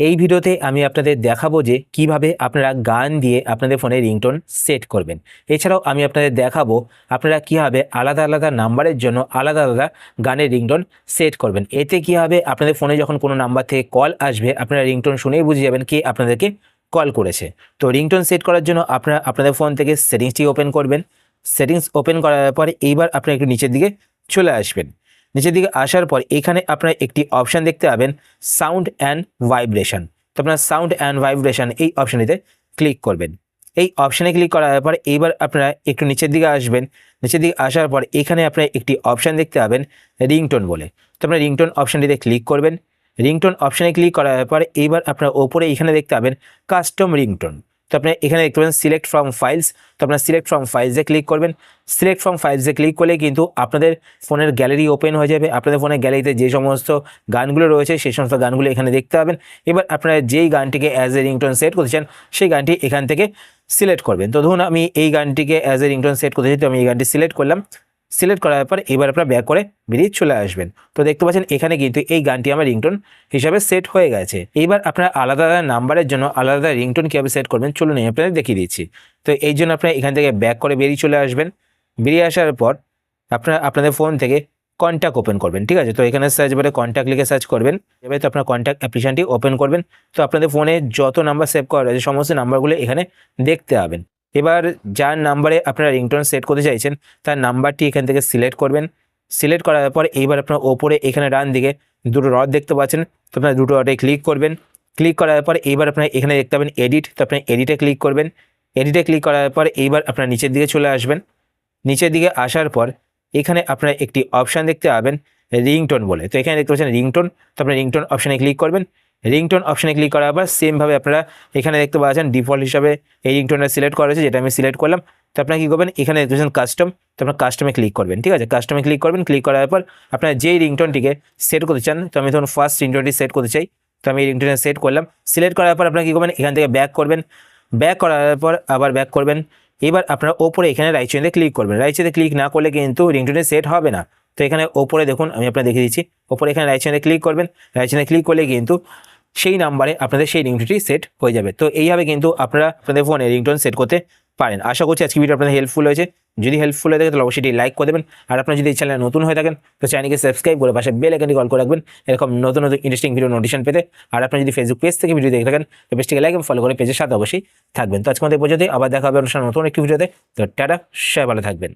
এই ভিডিওতে আমি আপনাদের দেখাবো যে কীভাবে আপনারা গান দিয়ে আপনাদের ফোনে রিংটোন সেট করবেন। এছাড়াও আমি আপনাদের দেখাবো আপনারা কীভাবে আলাদা আলাদা নাম্বারের জন্য আলাদা আলাদা গানের রিংটোন সেট করবেন। এতে কী হবে আপনাদের ফোনে যখন কোনো নাম্বার থেকে কল আসবে, আপনারা রিংটোন শুনেই বুঝে যাবেন কে আপনাদেরকে কল করেছে। তো রিংটোন সেট করার জন্য আপনারা আপনাদের ফোন থেকে সেটিংসটি ওপেন করবেন। সেটিংস ওপেন করার পরে এইবার আপনারা একটু নিচের দিকে চলে আসবেন। নিচের দিকে আসার পর এখানে আপনার একটি অপশান দেখতে পাবেন সাউন্ড অ্যান্ড ভাইব্রেশন তো আপনার সাউন্ড অ্যান্ড ভাইব্রেশন এই অপশানটিতে ক্লিক করবেন। এই অপশানে ক্লিক করার পর এইবার আপনারা একটু নিচের দিকে আসবেন। নিচের দিকে আসার পর এখানে আপনারা একটি অপশান দেখতে পাবেন রিংটোন বলে। তো আপনারা রিংটোন অপশানটিতে ক্লিক করবেন। রিংটোন অপশানে ক্লিক করার পর এইবার আপনার ওপরে এখানে দেখতে পাবেন কাস্টম রিংটোন তো আপনি এখানে দেখতে পাবেন সিলেক্ট ফ্রম ফাইলস তো আপনার সিলেক্ট ফ্রম ফাইলসে ক্লিক করবেন। সিলেক্ট ফ্রম ফাইলসে ক্লিক করলে কিন্তু আপনাদের ফোনের গ্যালারি ওপেন হয়ে যাবে। আপনাদের ফোনের গ্যালারিতে যে সমস্ত গানগুলো রয়েছে, সেই সমস্ত গানগুলো এখানে দেখতে পাবেন। এবার আপনারা যেই গানটিকে অ্যাজ এ রিংটোন সেট করতে চান, সেই গানটি এখান থেকে সিলেক্ট করবেন। তো ধরুন আমি এই গানটিকে অ্যাজ এ রিংটোন সেট করতে চাই, তো আমি এই গানটি সিলেক্ট করলাম। সিলেক্ট করার পর এবার আপনারা ব্যাক করে বেরিয়ে চলে আসবেন। তো দেখতে পাচ্ছেন, এখানে কিন্তু এই গানটি আমার রিংটোন হিসাবে সেট হয়ে গেছে। এইবার আপনারা আলাদা আলাদা নাম্বারের জন্য আলাদা আলাদা রিংটোন কীভাবে সেট করবেন, চলুন আমি আপনাদের দেখিয়ে দিচ্ছি। তো এই জন্য আপনারা এখান থেকে ব্যাক করে বেরিয়ে চলে আসবেন। বেরিয়ে আসার পর আপনারা আপনাদের ফোন থেকে কন্ট্যাক্ট ওপেন করবেন, ঠিক আছে? তো এখানে সার্চ বারে কন্ট্যাক্ট লিখে সার্চ করবেন। এবারে তো আপনার কন্ট্যাক্ট অ্যাপ্লিকেশনটি ওপেন করবেন। তো আপনাদের ফোনে যত নাম্বার সেভ করা রয়েছে, সমস্ত নাম্বারগুলো এখানে দেখতে পাবেন। এবার যার নাম্বারে আপনারা রিংটোন সেট করতে চাইছেন, তার নাম্বারটি এখান থেকে সিলেক্ট করবেন। সিলেক্ট করার পর এইবার আপনার ওপরে এখানে ডান দিকে দুটো রড দেখতে পাচ্ছেন, তো আপনার দুটো রডে ক্লিক করবেন। ক্লিক করার পর এইবার আপনার এখানে দেখতে পাবেন এডিট তো আপনার এডিটে ক্লিক করবেন। এডিটে ক্লিক করার পর এইবার আপনার নিচের দিকে চলে আসবেন। নিচের দিকে আসার পর এখানে আপনারা একটি অপশান দেখতে পাবেন রিংটোন বলে। তো এখানে দেখতে পাচ্ছেন রিংটোন তো আপনার রিংটোন অপশানে ক্লিক করবেন। রিংটোন অপশানে ক্লিক করার পর সেমভাবে আপনারা এখানে দেখতে পাচ্ছেন ডিফল্ট হিসাবে এই রিংটোনটা সিলেক্ট করা হয়েছে, যেটা আমি সিলেক্ট করলাম। তো আপনারা কী করবেন? এখানে দেখতে পাচ্ছেন কাস্টম তো আপনার কাস্টমে ক্লিক করবেন, ঠিক আছে? কাস্টমে ক্লিক করবেন ক্লিক করার পর আপনার যেই রিংটোনটিকে সেট করতে চান, তো আমি ধরুন ফার্স্ট রিংটোনটি সেট করতে চাই, তো আমি এই রিংটোনে সেট করলাম। সিলেক্ট করার পর আপনারা কী করবেন? এখান থেকে ব্যাক করবেন। ব্যাক করার পর আবার ব্যাক করবেন। এবার আপনারা ওপরে এখানে রাইট চেনে ক্লিক করবেন। রাইট চেনে ক্লিক না করলে কিন্তু রিংটোনে সেট হবে না। তো এখানে ওপরে দেখুন, আমি আপনার দেখিয়ে দিচ্ছি। ওপরে এখানে রাইট চেনে ক্লিক করবেন। রাইট চেনে ক্লিক করলে কিন্তু সেই নাম্বারে আপনাদের সেই রিংটোনটি সেট হয়ে যাবে। তো এইভাবে কিন্তু আপনারা আপনাদের ফোনে রিংটোন সেট করতে পারেন। আশা করছি আজকে ভিডিও আপনাদের হেল্পফুল হয়েছে। যদি হেল্পফুল হয়ে থাকে, তাহলে অবশ্যই লাইক করে দেবেন। আর আপনারা যদি এই চ্যানেলে নতুন হয়ে থাকেন, তো চ্যানেলকে সাবস্ক্রাইব করে পাশে বেল আইকনটি কল করে রাখবেন। এরকম নতুন নতুন ইন্টারেস্টিং ভিডিও নোটিশন পেতে। আর আপনারা যদি ফেসবুক পেজ থেকে ভিডিও দেখে থাকেন, তো পেজটিকে লাইক এবং ফলো করে পেজের সাথে অবশ্যই থাকবেন। তো আজকে আমাদের বোঝাতে আবার দেখা হবে অনুষ্ঠান নতুন একটি ভিডিওতে তো টাটা, সবাই ভালো থাকবেন।